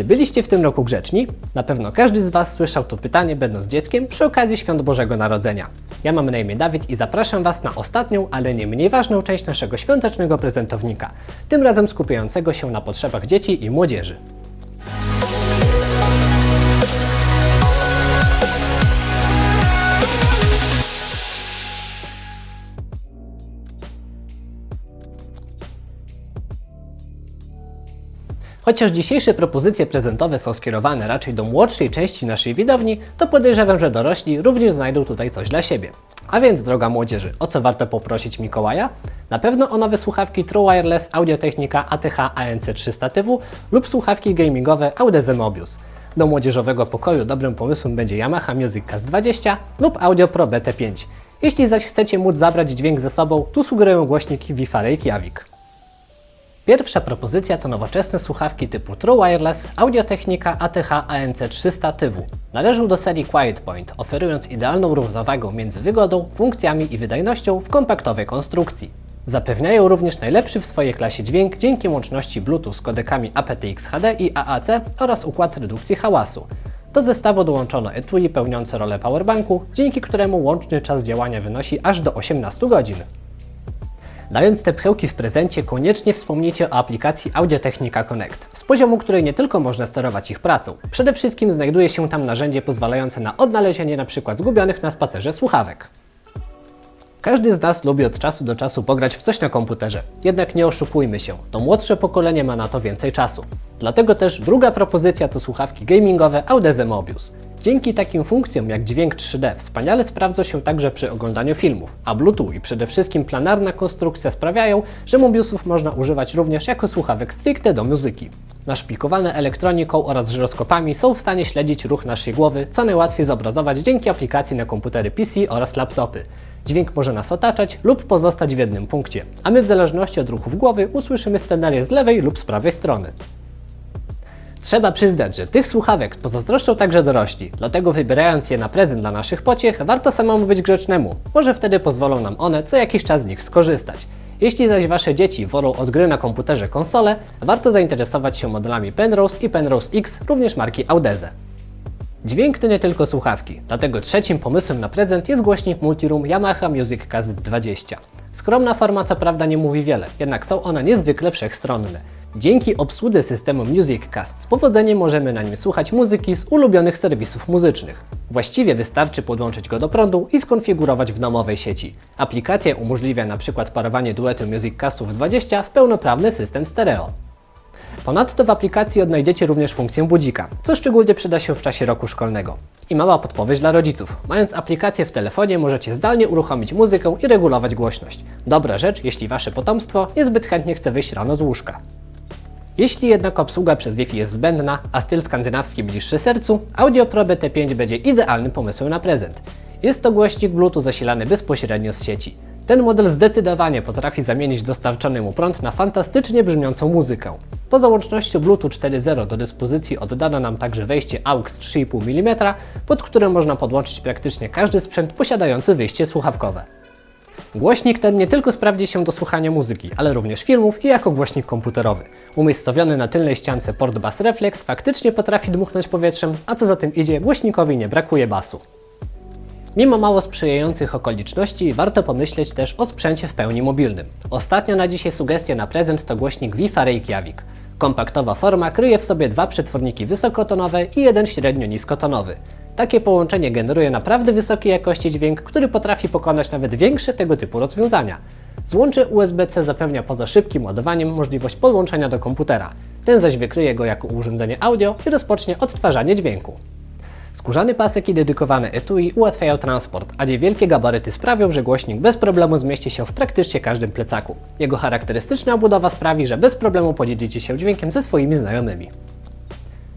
Czy byliście w tym roku grzeczni? Na pewno każdy z Was słyszał to pytanie, będąc dzieckiem przy okazji Świąt Bożego Narodzenia. Ja mam na imię Dawid i zapraszam Was na ostatnią, ale nie mniej ważną część naszego świątecznego prezentownika. Tym razem skupiającego się na potrzebach dzieci i młodzieży. Chociaż dzisiejsze propozycje prezentowe są skierowane raczej do młodszej części naszej widowni, to podejrzewam, że dorośli również znajdą tutaj coś dla siebie. A więc, droga młodzieży, o co warto poprosić Mikołaja? Na pewno o nowe słuchawki True Wireless Audio-Technica ATH ANC3 statywu lub słuchawki gamingowe Audeze Mobius. Do młodzieżowego pokoju dobrym pomysłem będzie Yamaha Music Cast 20 lub Audio Pro BT5. Jeśli zaś chcecie móc zabrać dźwięk ze sobą, tu sugerują głośniki Wi-Fi Reykjavik. Pierwsza propozycja to nowoczesne słuchawki typu True Wireless Audio-Technica ATH ANC3 statywu. Należą do serii Quiet Point, oferując idealną równowagę między wygodą, funkcjami i wydajnością w kompaktowej konstrukcji. Zapewniają również najlepszy w swojej klasie dźwięk dzięki łączności Bluetooth z kodekami aptX HD i AAC oraz układ redukcji hałasu. Do zestawu dołączono etui pełniące rolę powerbanku, dzięki któremu łączny czas działania wynosi aż do 18 godzin. Dając te pchełki w prezencie, koniecznie wspomnijcie o aplikacji Audiotechnika Connect, z poziomu której nie tylko można sterować ich pracą, przede wszystkim znajduje się tam narzędzie pozwalające na odnalezienie np. zgubionych na spacerze słuchawek. Każdy z nas lubi od czasu do czasu pograć w coś na komputerze, jednak nie oszukujmy się, to młodsze pokolenie ma na to więcej czasu. Dlatego też druga propozycja to słuchawki gamingowe Audeze Mobius. Dzięki takim funkcjom jak dźwięk 3D wspaniale sprawdzą się także przy oglądaniu filmów, a Bluetooth i przede wszystkim planarna konstrukcja sprawiają, że Mobiusów można używać również jako słuchawek stricte do muzyki. Naszpikowane elektroniką oraz żyroskopami są w stanie śledzić ruch naszej głowy, co najłatwiej zobrazować dzięki aplikacji na komputery PC oraz laptopy. Dźwięk może nas otaczać lub pozostać w jednym punkcie, a my w zależności od ruchów głowy usłyszymy scenarię z lewej lub z prawej strony. Trzeba przyznać, że tych słuchawek pozazdroszczą także dorośli, dlatego wybierając je na prezent dla naszych pociech, warto samemu być grzecznemu. Może wtedy pozwolą nam one co jakiś czas z nich skorzystać. Jeśli zaś Wasze dzieci wolą od gry na komputerze konsole, warto zainteresować się modelami Penrose i Penrose X, również marki Audeze. Dźwięk to nie tylko słuchawki, dlatego trzecim pomysłem na prezent jest głośnik Multiroom Yamaha Music Cast 20. Skromna forma co prawda nie mówi wiele, jednak są one niezwykle wszechstronne. Dzięki obsłudze systemu Music Cast z powodzeniem możemy na nim słuchać muzyki z ulubionych serwisów muzycznych. Właściwie wystarczy podłączyć go do prądu i skonfigurować w domowej sieci. Aplikacja umożliwia np. parowanie duetu Music Castów 20 w pełnoprawny system stereo. Ponadto w aplikacji odnajdziecie również funkcję budzika, co szczególnie przyda się w czasie roku szkolnego. I mała podpowiedź dla rodziców. Mając aplikację w telefonie możecie zdalnie uruchomić muzykę i regulować głośność. Dobra rzecz, jeśli Wasze potomstwo niezbyt chętnie chce wyjść rano z łóżka. Jeśli jednak obsługa przez Wi-Fi jest zbędna, a styl skandynawski bliższy sercu, Audio Pro BT5 będzie idealnym pomysłem na prezent. Jest to głośnik Bluetooth zasilany bezpośrednio z sieci. Ten model zdecydowanie potrafi zamienić dostarczony mu prąd na fantastycznie brzmiącą muzykę. Poza łącznością Bluetooth 4.0 do dyspozycji oddano nam także wejście AUX 3,5 mm, pod które można podłączyć praktycznie każdy sprzęt posiadający wyjście słuchawkowe. Głośnik ten nie tylko sprawdzi się do słuchania muzyki, ale również filmów i jako głośnik komputerowy. Umiejscowiony na tylnej ściance port Bass Reflex faktycznie potrafi dmuchnąć powietrzem, a co za tym idzie, głośnikowi nie brakuje basu. Mimo mało sprzyjających okoliczności, warto pomyśleć też o sprzęcie w pełni mobilnym. Ostatnia na dzisiaj sugestia na prezent to głośnik Wi-Fi Reykjavik. Kompaktowa forma kryje w sobie dwa przetworniki wysokotonowe i jeden średnio niskotonowy. Takie połączenie generuje naprawdę wysokiej jakości dźwięk, który potrafi pokonać nawet większe tego typu rozwiązania. Złącze USB-C zapewnia poza szybkim ładowaniem możliwość podłączenia do komputera. Ten zaś wykryje go jako urządzenie audio i rozpocznie odtwarzanie dźwięku. Skórzany pasek i dedykowane etui ułatwiają transport, a niewielkie gabaryty sprawią, że głośnik bez problemu zmieści się w praktycznie każdym plecaku. Jego charakterystyczna obudowa sprawi, że bez problemu podzielicie się dźwiękiem ze swoimi znajomymi.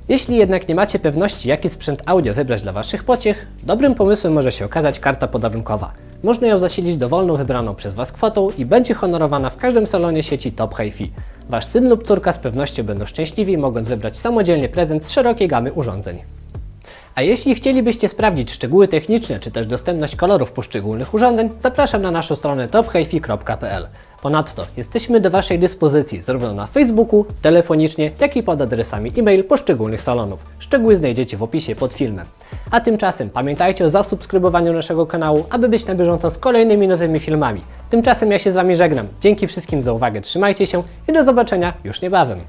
Jeśli jednak nie macie pewności, jaki sprzęt audio wybrać dla Waszych pociech, dobrym pomysłem może się okazać karta podarunkowa. Można ją zasilić dowolną wybraną przez Was kwotą i będzie honorowana w każdym salonie sieci Top Hi-Fi. Wasz syn lub córka z pewnością będą szczęśliwi, mogąc wybrać samodzielnie prezent z szerokiej gamy urządzeń. A jeśli chcielibyście sprawdzić szczegóły techniczne czy też dostępność kolorów poszczególnych urządzeń, zapraszam na naszą stronę tophifi.pl. Ponadto jesteśmy do Waszej dyspozycji zarówno na Facebooku, telefonicznie, jak i pod adresami e-mail poszczególnych salonów. Szczegóły znajdziecie w opisie pod filmem. A tymczasem pamiętajcie o zasubskrybowaniu naszego kanału, aby być na bieżąco z kolejnymi nowymi filmami. Tymczasem ja się z Wami żegnam. Dzięki wszystkim za uwagę, trzymajcie się i do zobaczenia już niebawem.